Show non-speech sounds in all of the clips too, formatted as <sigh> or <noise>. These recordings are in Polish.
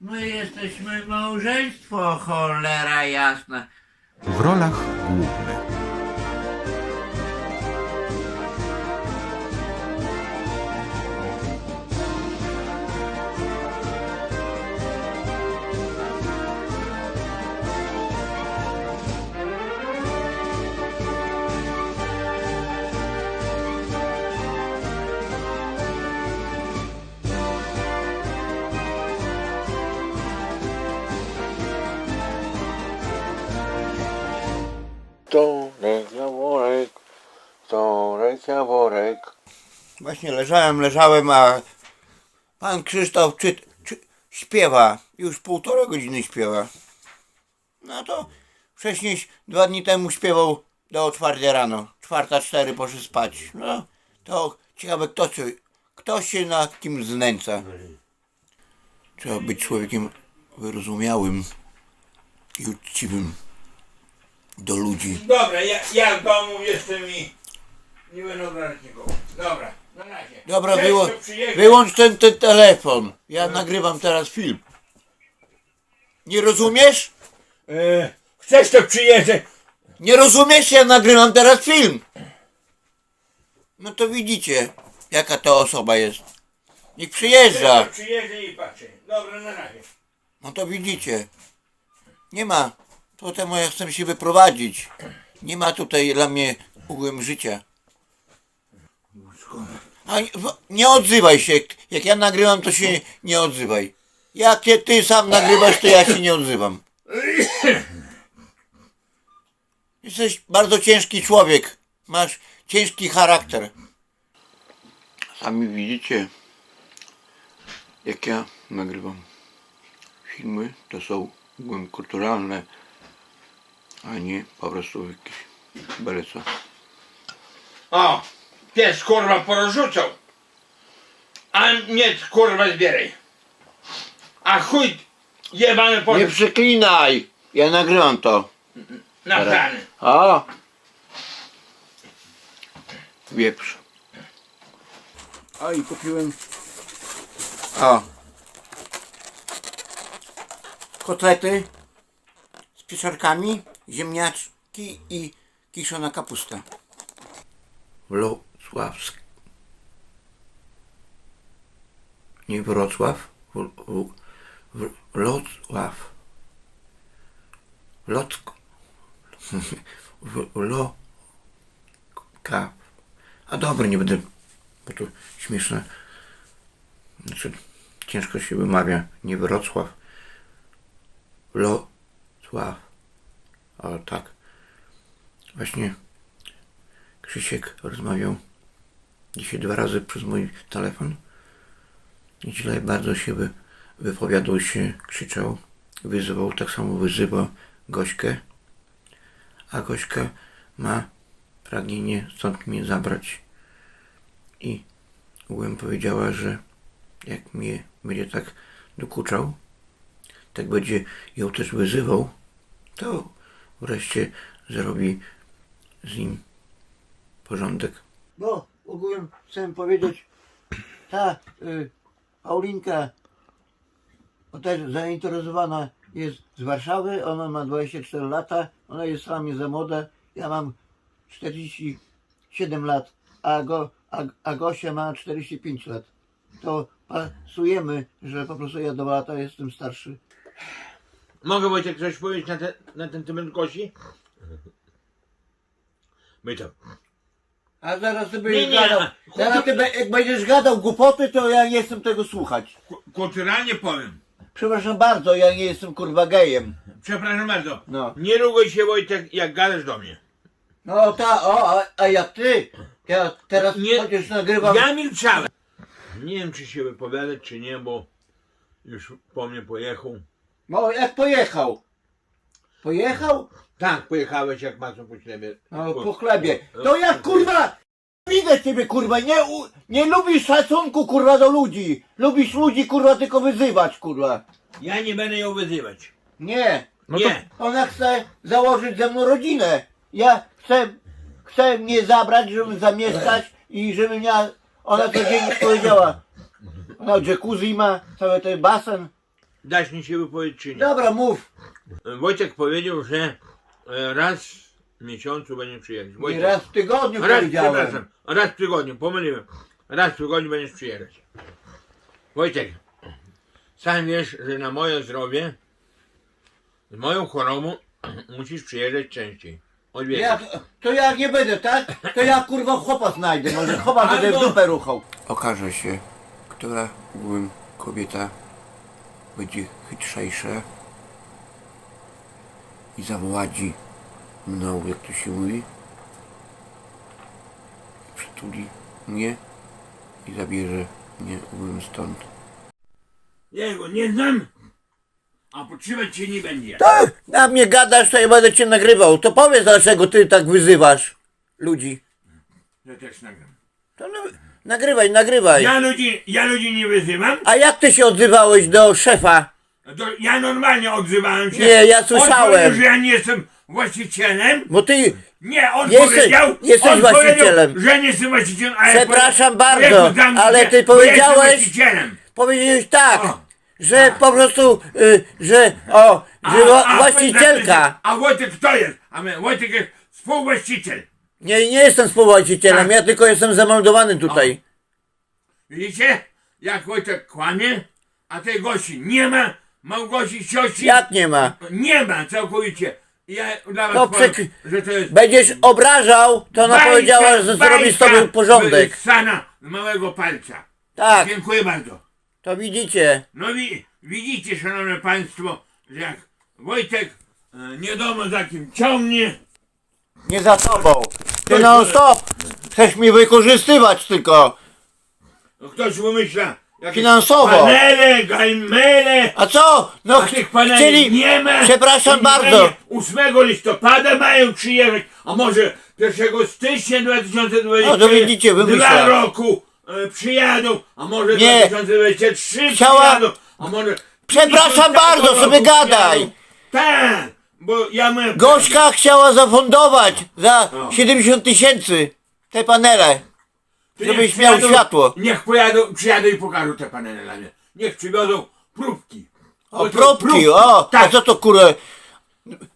My jesteśmy małżeństwo, cholera jasna. W rolach głównych torek, jaworek. Właśnie leżałem, leżałem, a pan Krzysztof czy, czy, śpiewa. Już półtora godziny śpiewa. No to wcześniej dwa dni temu śpiewał do czwartej rano. Czwarta, cztery poszedł spać. No to ciekawe kto, się- kto się nad kim znęca. Trzeba być człowiekiem wyrozumiałym i uczciwym do ludzi. Dobra, ja, ja w domu jestem i nie będę. Dobra, na razie. Dobra, Cześć, to wyłącz ten, ten telefon. Ja nagrywam teraz film. Nie rozumiesz? E, chcesz to przyjeżdżaj. Nie rozumiesz? Ja nagrywam teraz film. No to widzicie, jaka to osoba jest. Niech przyjeżdża. To przyjeżdżaj i patrzę. Dobra, na razie. No to widzicie. Nie ma. Potem ja chcę się wyprowadzić. Nie ma tutaj dla mnie ugłem życia. A nie- w- nie odzywaj się. Jak ja nagrywam, to się nie odzywaj. Jak ty, ty sam nagrywasz, to ja się nie odzywam. Jesteś bardzo ciężki człowiek. Masz ciężki charakter. Sami widzicie, jak ja nagrywam filmy, to są ogółem kulturalne, a nie po prostu jakieś. O, pies kurwa porozrzucał. A nie kurwa zbieraj. A chuj jebany Nie poszedł przeklinaj! Ja nagrywam to. na plany. A! Wieprz. A i kupiłem. O. Kotlety z pieczarkami, ziemniaczki i kiszona kapusta. Wrocławsk. Nie Wrocław. W, w, w, Wrocław. A dobra, nie będę. Bo to śmieszne. Znaczy, ciężko się wymawia. Nie Wrocław. Locław. Ale tak. Właśnie Krzysiek rozmawiał dzisiaj dwa razy przez mój telefon. Źle bardzo się wy, wypowiadał się, krzyczał, wyzywał, tak samo wyzywa Gośkę. A Gośka ma pragnienie stąd mnie zabrać. I Łem powiedziała, że jak mnie będzie tak dokuczał, tak będzie ją też wyzywał, to wreszcie zrobi z nim porządek. Bo ogółem chcę powiedzieć, ta y, Paulinka bo też zainteresowana jest z Warszawy, ona ma 24 lata, ona jest dla mnie za młoda, ja mam 47 lat, a, go, a, a Gosia ma 45 lat. To pasujemy, że po prostu ja dwa lata jestem starszy. Mogę Wojciech coś powiedzieć na, te, na ten temat Gosi? My to. A zaraz ty Nie, będziesz nie, gadał, a- zaraz ty be, jak będziesz gadał głupoty, to ja nie chcę tego słuchać. ku- Kulturalnie powiem. Przepraszam bardzo, ja nie jestem kurwa gejem. Przepraszam bardzo. No. Nie ruguj się Wojtek jak gadasz do mnie. No ta, o, a, a jak ty? Ja teraz Nie, chociaż nagrywam. Ja milczałem. Nie wiem czy się wypowiadać czy nie, bo już po mnie pojechał. No jak pojechał? Pojechał? Tak, pojechałeś jak masą po ślebie. No po chlebie. To jak kurwa widzę ciebie kurwa, nie, u, nie lubisz szacunku kurwa do ludzi. Lubisz ludzi kurwa tylko wyzywać kurwa. Ja nie będę ją wyzywać. Nie. nie. Ona chce założyć ze mną rodzinę. Ja chcę, chcę mnie zabrać, żeby zamieszkać i żeby miała, ona codziennie powiedziała, ona jacuzzi ma, cały ten basen. dasz mi się wypowiedzieć czy nie? Dobra, mów. Wojtek powiedział, że e, raz w miesiącu będzie przyjeżdżać. Nie Wojtek, raz w tygodniu raz, powiedziałem. przepraszam, raz w tygodniu, pomyliłem. Raz w tygodniu będziesz przyjeżdżać. Wojtek, sam wiesz, że na moje zdrowie, z moją chorobą <clears throat> musisz przyjeżdżać częściej. Odwiedzać. Ja, to ja nie będę, tak? To ja kurwa chłopa znajdę, może chłopa będę w dupę ruchał. Okaże się, która byłem kobieta będzie chytrzejsza i zawładzi mną, jak to się mówi. Przytuli mnie i zabierze mnie byłem stąd. Jego nie znam, a potrzebać cię nie będzie. Tak, na mnie gadasz, to ja będę cię nagrywał. To powiedz, dlaczego ty tak wyzywasz ludzi. Ja też nagram. To no, nagrywaj, nagrywaj. Ja ludzi, ja ludzi nie wyzywam. A jak ty się odzywałeś do szefa? To ja normalnie odzywałem się. Nie, ja On słyszałem. powiedział, że ja nie jestem właścicielem. Bo ty, Nie, on Jesteś- powiedział, jesteś on właścicielem. powiedział, że nie jestem właścicielem, a ja Przepraszam powiedziałem, bardzo, "Jezu, dam ci ale się, ty bo ja jestem powiedziałeś- właścicielem. powiedziałeś tak, O. że po prostu, y, że, o, że wa- właścicielka. A Wojtek kto jest? A my, Wojtek jest współwłaściciel. Nie, nie jestem współwłaścicielem, Tak. ja tylko jestem zameldowany tutaj. Widzicie? Jak Wojtek kłamie, a tej Gosi nie ma, Małgosi cioci Jak nie ma? nie ma całkowicie. Ja dla was To powiem, przekry- że to jest Będziesz obrażał, to ona bajka, powiedziała, że zrobi z bajka tobą porządek. wyssana z małego palca. Tak, Dziękuję bardzo. to widzicie. No wi- widzicie, szanowne państwo, że jak Wojtek e, nie wiadomo za kim ciągnie, Nie za tobą. Ty non stop. Chcesz mnie wykorzystywać tylko. to ktoś wymyśla jakieś Finansowo. panele, gajmele, A co? No a ch- tych paneli chcieli... nie ma. Przepraszam Oni bardzo. mają 8 listopada mają przyjechać, a może 1 stycznia 2020 No to widzicie, wymyśla. dwa roku e, przyjadą, a może Nie. 2023 Chciała- przyjadą, a może Przepraszam 50 bardzo, sobie gadaj. Tak, bo ja mam... Gośka chciała zafundować za No. 70 tysięcy te panele. Żebyś miał przyjadą- światło. Niech pojadą, przyjadą i pokażą te panele dla mnie. Niech przywiozą próbki. O, Bo to próbki, o! A Tak, co to kurę?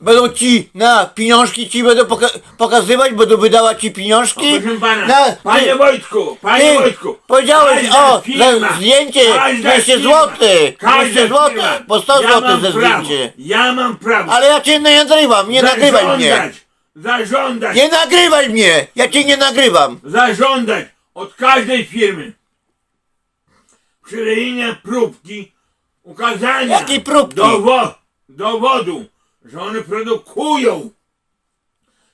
Będą ci na pieniążki ci będą poka- pokazywać, będą wydawać ci pieniążki? proszę pana, Na, panie ty- Wojtku, panie ty Wojtku. powiedziałeś, o, za zdjęcie każda 200 firma, złotych, każda 200 złotych, firma. po 100 ja za prawo, zdjęcie. Ja mam prawo. Ale ja cię nie nagrywam, nie nagrywaj mnie. zażądać, Zażądać, Nie nagrywaj mnie, ja cię nie nagrywam. zażądać od każdej firmy przylejenia próbki, ukazania Jakiej próbki? Dowo- dowodu, że one produkują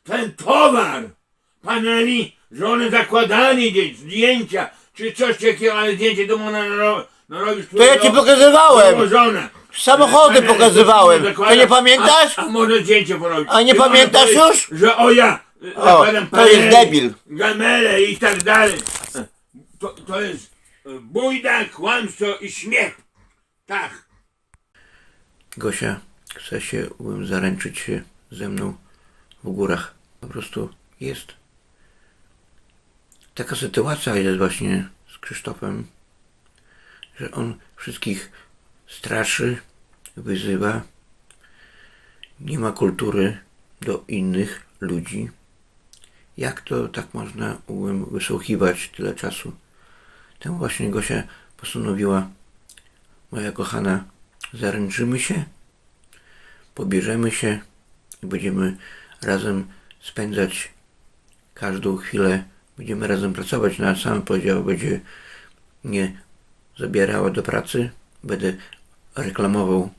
ten towar paneli, że one zakładali gdzieś zdjęcia, czy coś takiego, ale zdjęcie to można naro-. To ja ci pokazywałem. Założone. Samochody Panele, pokazywałem. to To nie pamiętasz? A, a może zdjęcie porobić. A nie pamiętasz już? Że o ja O, to jest debil. Gamele i tak dalej. To, to jest y, bójda, kłamstwo i śmiech. Tak. Gosia chce się um, zaręczyć się ze mną w górach. Po prostu jest. Taka sytuacja jest właśnie z Krzysztofem, że on wszystkich straszy, wyzywa, nie ma kultury do innych ludzi. Jak to tak można um, wysłuchiwać tyle czasu? Temu właśnie Gosia postanowiła, moja kochana, zaręczymy się, pobierzemy się i będziemy razem spędzać każdą chwilę, będziemy razem pracować. Na sam powiedział, będzie mnie zabierała do pracy, będę reklamował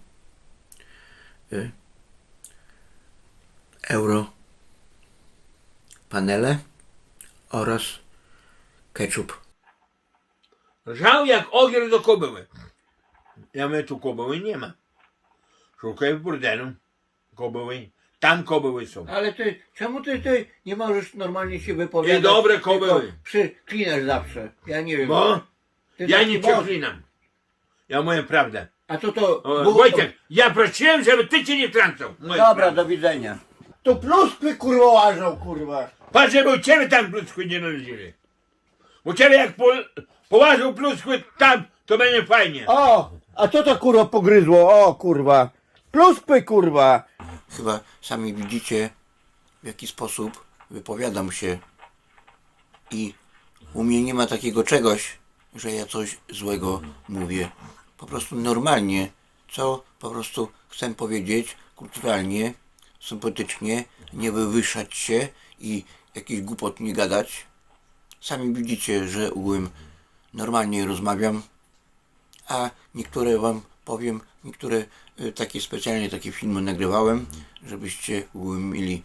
y, euro panele oraz ketchup. Żał jak ogier do kobyły. Ja mówię, tu kobyły nie ma. Szukaj w burdelu kobyły. Tam kobyły są. Ale ty, czemu ty, ty nie możesz normalnie się wypowiadać? Niedobre tylko kobyły. Przyklinasz zawsze. Ja nie wiem. Bo Ty ja taki nie boss. przeklinam. Ja mówię prawdę. A co to? O, było- Wojtek, ja prosiłem, żeby ty cię nie trącał. Mówię Dobra, prawdę. do widzenia. Tu pluskwy kurwa łażą, kurwa. Patrz, żeby u ciebie tam pluskwy nie należeli. U ciebie jak po, położył pluskwy tam, to będzie fajnie. O, A co to kurwa pogryzło? O kurwa. Pluspy kurwa. Chyba sami widzicie, w jaki sposób wypowiadam się. I u mnie nie ma takiego czegoś, że ja coś złego mówię. Po prostu normalnie, co po prostu chcę powiedzieć, kulturalnie, sympatycznie, nie wywyższać się i jakiś głupot nie gadać. Sami widzicie, że ogółem normalnie rozmawiam, a niektóre wam powiem, niektóre y, takie specjalnie takie filmy nagrywałem, żebyście mieli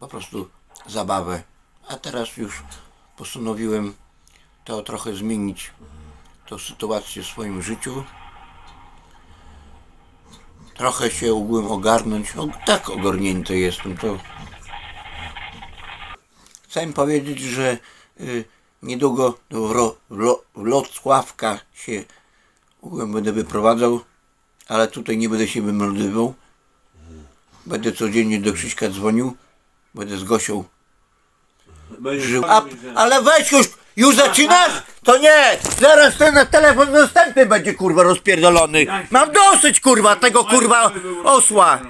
po prostu zabawę. A teraz już postanowiłem to trochę zmienić, tą sytuację w swoim życiu. Trochę się ogółem ogarnąć. O, tak ogarnięty jestem, to Chcę powiedzieć, że y, niedługo do Wro, Wrocławka się będę wyprowadzał, ale tutaj nie będę się wymeldowywał. Będę codziennie do Krzyśka dzwonił, będę z Gosią żył. A, ale weź już, już zaczynasz? To nie, zaraz ten telefon następny będzie kurwa rozpierdolony. Mam dosyć kurwa tego kurwa osła.